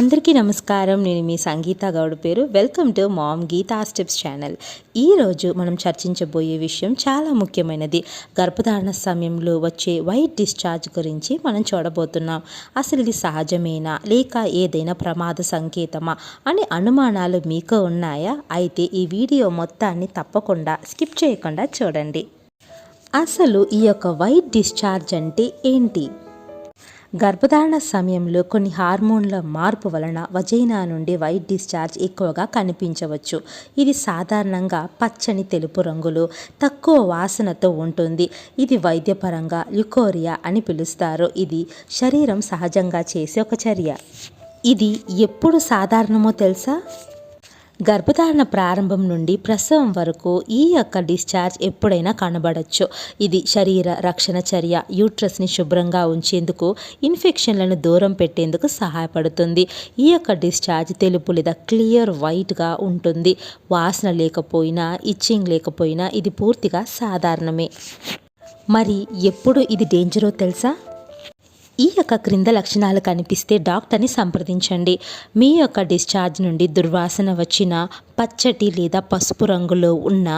అందరికీ నమస్కారం. నేను మీ సంగీత గౌడ్ పేరు. Welcome to mom Geetha steps channel ఈరోజు మనం చర్చించబోయే విషయం చాలా ముఖ్యమైనది. గర్భధారణ సమయంలో వచ్చే వైట్ డిశ్చార్జ్ గురించి మనం చూడబోతున్నాం. అసలు ఇది సహజమేనా? లేక ఏదైనా ప్రమాద సంకేతమా? అనే అనుమానాలు మీకు ఉన్నాయా? అయితే ఈ వీడియో మొత్తాన్ని తప్పకుండా స్కిప్ చేయకుండా చూడండి. అసలు ఈ యొక్క వైట్ డిశ్చార్జ్ అంటే ఏంటి? గర్భధారణ సమయంలో కొన్ని హార్మోన్ల మార్పు వలన వజైనా నుండి వైట్ డిశ్చార్జ్ ఎక్కువగా కనిపించవచ్చు. ఇది సాధారణంగా పచ్చని తెలుపు రంగులో తక్కువ వాసనతో ఉంటుంది. ఇది వైద్యపరంగా ల్యుకోరియా అని పిలుస్తారు. ఇది శరీరం సహజంగా చేసే ఒక చర్య. ఇది ఎప్పుడు సాధారణమో తెలుసా? గర్భధారణ ప్రారంభం నుండి ప్రసవం వరకు ఈ యొక్క డిశ్చార్జ్ ఎప్పుడైనా కనబడచ్చు. ఇది శరీర రక్షణ చర్య యూట్రస్ని శుభ్రంగా ఉంచేందుకు ఇన్ఫెక్షన్లను దూరం పెట్టేందుకు సహాయపడుతుంది. ఈ యొక్క డిశ్చార్జ్ తెలుపు లేదా క్లియర్ వైట్గా ఉంటుంది. వాసన లేకపోయినా ఇచ్చింగ్ లేకపోయినా ఇది పూర్తిగా సాధారణమే. మరి ఎప్పుడు ఇది డేంజరో తెలుసా? ఈ యొక్క క్రింద లక్షణాలు కనిపిస్తే డాక్టర్ని సంప్రదించండి. మీ యొక్క డిశ్చార్జ్ నుండి దుర్వాసన వచ్చిన పచ్చటి లేదా పసుపు రంగులో ఉన్న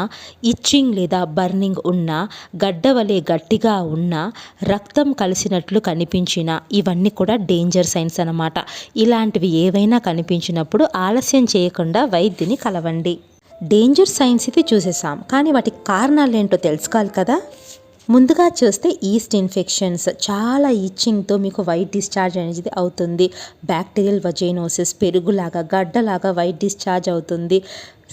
ఇచ్చింగ్ లేదా బర్నింగ్ ఉన్న గడ్డవలే గట్టిగా ఉన్న రక్తం కలిసినట్లు కనిపించిన ఇవన్నీ కూడా డేంజర్ సైన్స్ అన్నమాట. ఇలాంటివి ఏవైనా కనిపించినప్పుడు ఆలస్యం చేయకుండా వైద్యుని కలవండి. డేంజర్ సైన్స్ ఇది చూసేసాం. కానీ వాటి కారణాలు ఏంటో తెలుసుకోవాలి కదా? ముందుగా చూస్తే ఈస్ట్ ఇన్ఫెక్షన్స్ చాలా ఇచ్చింగ్తో మీకు వైట్ డిశ్చార్జ్ అనేది అవుతుంది. బ్యాక్టీరియల్ వజైనోసిస్ పెరుగులాగా గడ్డలాగా వైట్ డిశ్చార్జ్ అవుతుంది.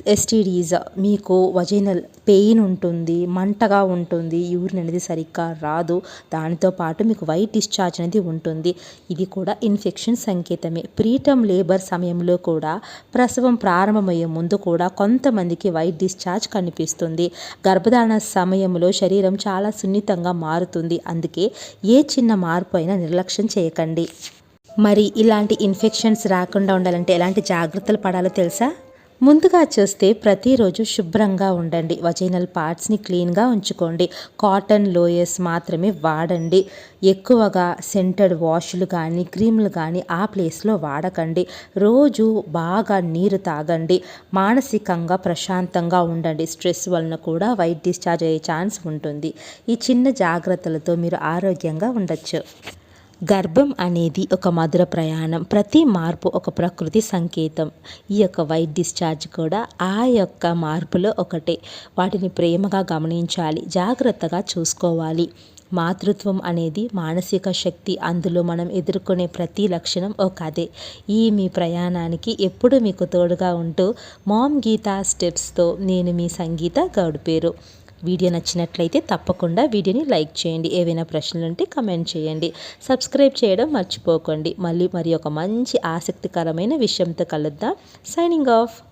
ఎస్టీడీస్ మీకు వజైనల్ పెయిన్ ఉంటుంది మంటగా ఉంటుంది యూరిన్ అనేది సరిగ్గా రాదు. దానితో పాటు మీకు వైట్ డిశ్చార్జ్ అనేది ఉంటుంది. ఇది కూడా ఇన్ఫెక్షన్ సంకేతమే. ప్రీటమ్ లేబర్ సమయంలో కూడా ప్రసవం ప్రారంభమయ్యే ముందు కూడా కొంతమందికి వైట్ డిశ్చార్జ్ కనిపిస్తుంది. గర్భధారణ సమయంలో శరీరం చాలా సున్నితంగా మారుతుంది. అందుకే ఏ చిన్న మార్పు అయినా నిర్లక్ష్యం చేయకండి. మరి ఇలాంటి ఇన్ఫెక్షన్స్ రాకుండా ఉండాలంటే ఎలాంటి జాగ్రత్తలు పడాలో తెలుసా? ముందుగా చూస్తే ప్రతిరోజు శుభ్రంగా ఉండండి. వజైనల్ పార్ట్స్ని క్లీన్గా ఉంచుకోండి. కాటన్ లోయర్స్ మాత్రమే వాడండి. ఎక్కువగా సెంటెడ్ వాష్లు కానీ క్రీములు కానీ ఆ ప్లేస్లో వాడకండి. రోజు బాగా నీరు తాగండి. మానసికంగా ప్రశాంతంగా ఉండండి. స్ట్రెస్ వలన కూడా వైట్ డిశ్చార్జ్ అయ్యే ఛాన్స్ ఉంటుంది. ఈ చిన్న జాగ్రత్తలతో మీరు ఆరోగ్యంగా ఉండొచ్చు. గర్భం అనేది ఒక మధుర ప్రయాణం. ప్రతి మార్పు ఒక ప్రకృతి సంకేతం. ఈ యొక్క వైట్ డిశ్చార్జ్ కూడా ఆ యొక్క మార్పులో ఒకటే. వాటిని ప్రేమగా గమనించాలి. జాగ్రత్తగా చూసుకోవాలి. మాతృత్వం అనేది మానసిక శక్తి. అందులో మనం ఎదుర్కొనే ప్రతి లక్షణం ఒక అదే. ఈ మీ ప్రయాణానికి ఎప్పుడు మీకు తోడుగా ఉంటూ మామ్ గీతా స్టెప్స్తో నేను మీ సంగీత గౌడ్ పేరు. వీడియో నచ్చినట్లయితే తప్పకుండా వీడియోని లైక్ చేయండి. ఏవైనా ప్రశ్నలు ఉంటే కమెంట్ చేయండి. సబ్స్క్రైబ్ చేయడం మర్చిపోకండి. మళ్ళీ మరి ఒక మంచి ఆసక్తికరమైన విషయంతో కలుద్దాం. Signing off